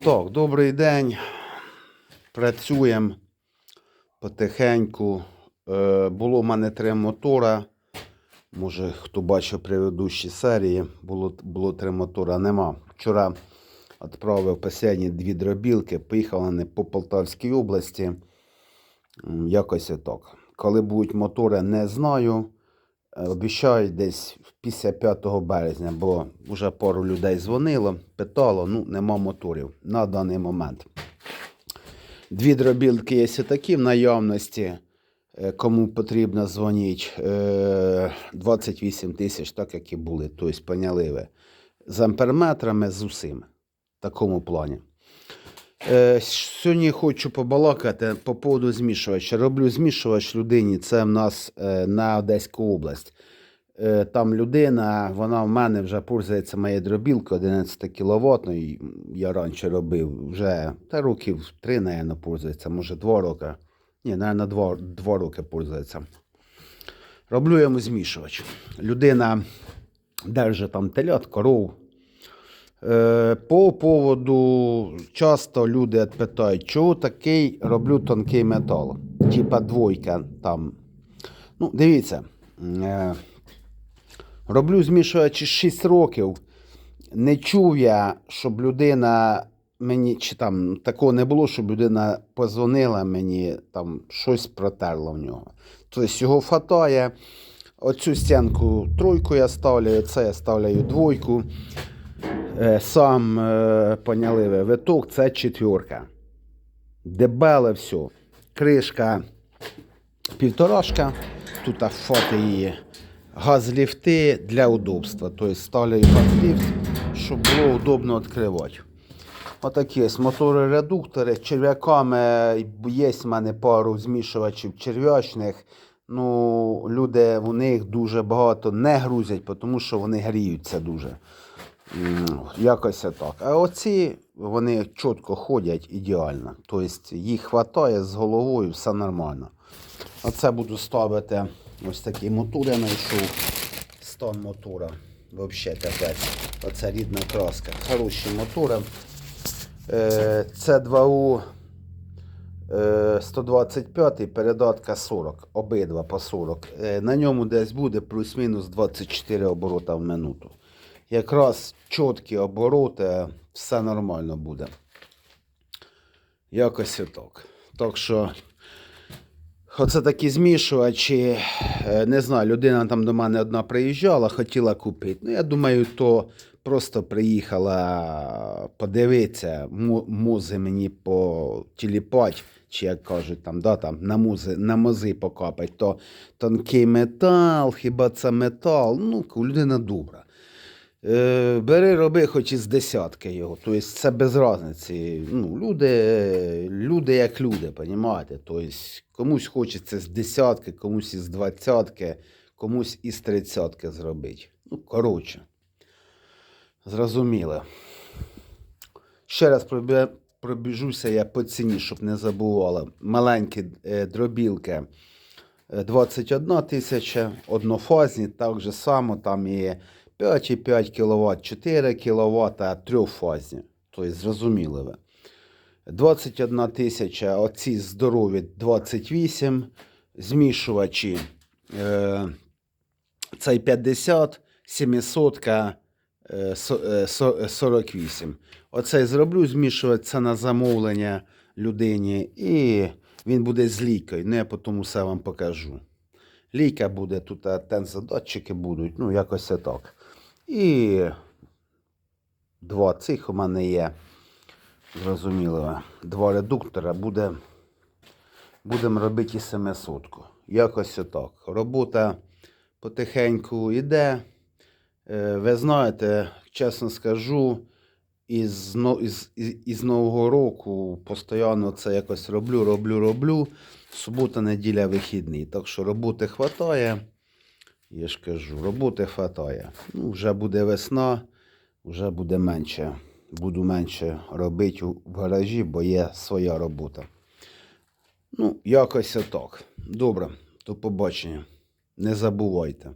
Так, добрий день. Працюємо потихеньку. Е, було в мене три мотора. Може, хто бачив предыдущі серії, було, було три мотора. Нема. Вчора відправив останні дві дробілки, поїхав вони по Полтавській області. Якось так. Коли будуть мотори, не знаю. Е, Обіцяють десь після 5 березня, бо вже пару людей дзвонило, питало, ну нема моторів на даний момент. Дві дробілки є такі в наявності. Е, Кому потрібно дзвоніть. Е, 28 тисяч, так як і були, тобто поняли ви. З амперметрами, з усім. В такому плані. Е, Сьогодні хочу побалакати по поводу змішувача. Роблю змішувач людині. Це в нас е, на Одеську область. Е, Там людина, вона в мене вже пользується моєю дробілкою 11 кВт. Я раніше робив вже та років 3, мабуть, пользується, може 2 роки. Ні, мабуть, 2, 2 роки пользується. Роблю йому змішувач. Людина держить там телят, коров. Е, По поводу часто люди питають, чого такий роблю тонкий метал, типа двойка там. Ну, дивіться, е, роблю змішувачі 6 років. Не чув я, щоб людина мені, чи там такого не було, щоб людина позвонила мені, там щось протерла в нього. Тобто його хватає. Оцю стінку тройку я ставлю, це я ставляю двойку. Е, Сам е, поняли ви, виток це четверка. Дебеле все. Кришка півторашка. Тут фото її. Газліфти для удобства. Тобто ставляю газліфт, щоб було удобно відкривати. Отакі ось мотори редуктори. З черв'яками є в мене пару змішувачів черв'ячних. Ну, люди у них дуже багато не грузять, тому що вони гріються дуже. Якось так. А оці вони чітко ходять ідеально. Тобто їх вистачає з головою, все нормально. Оце буду ставити ось такі мотори знайшов. Стан мотора. Взагалі капець. Оце рідна краска. Хороші мотори. Е, Це 2У е, 125 передатка 40. Обидва по 40. Е, На ньому десь буде плюс-мінус 24 оборота в минуту. Якраз чіткі обороти, все нормально буде. Якось отак. Так що, оце такі змішувачі. Е, Не знаю, людина там до мене одна приїжджала, хотіла купити. Ну, я думаю, то просто приїхала подивитися, музи мені потіліпать, чи як кажуть, там, да, там, на, музи, на мози покапать, то тонкий метал, хіба це метал. Ну, людина добра. Е, бери, роби хоч із десятки його. Тобто це без різниці. Ну, люди, люди як люди, розумієте? Тобто комусь хочеться з десятки, комусь із двадцятки, комусь із тридцятки зробити. Ну, коротше. Зрозуміло. Ще раз пробіжуся я по ціні, щоб не забували. Маленькі е, дробілки е, 21 тисяча, однофазні, так же само там і 5,5 кВт, 4 кВт, трьохфазні. Тобто, зрозуміли ви. 21 тисяча, оці здорові 28, змішувачі е, цей 50, 700 е, со- е, е, 48. Оцей зроблю змішувати це на замовлення людині, і він буде з лікою. Ну, я потім все вам покажу. Лійка буде, тут тензодатчики будуть, ну, якось так. І два цих у мене є. Зрозуміло, два редуктора буде. Будемо робити і 700. Якось отак. Робота потихеньку йде. Е, Ви знаєте, чесно скажу, із, із, із Нового року постійно це якось роблю, роблю, роблю. Субота, неділя, вихідний. Так що роботи хватає. Я ж кажу, роботи хватає. Ну, вже буде весна, вже буде менше. Буду менше робити в гаражі, бо є своя робота. Ну, якось отак. Добре, до побачення. Не забувайте.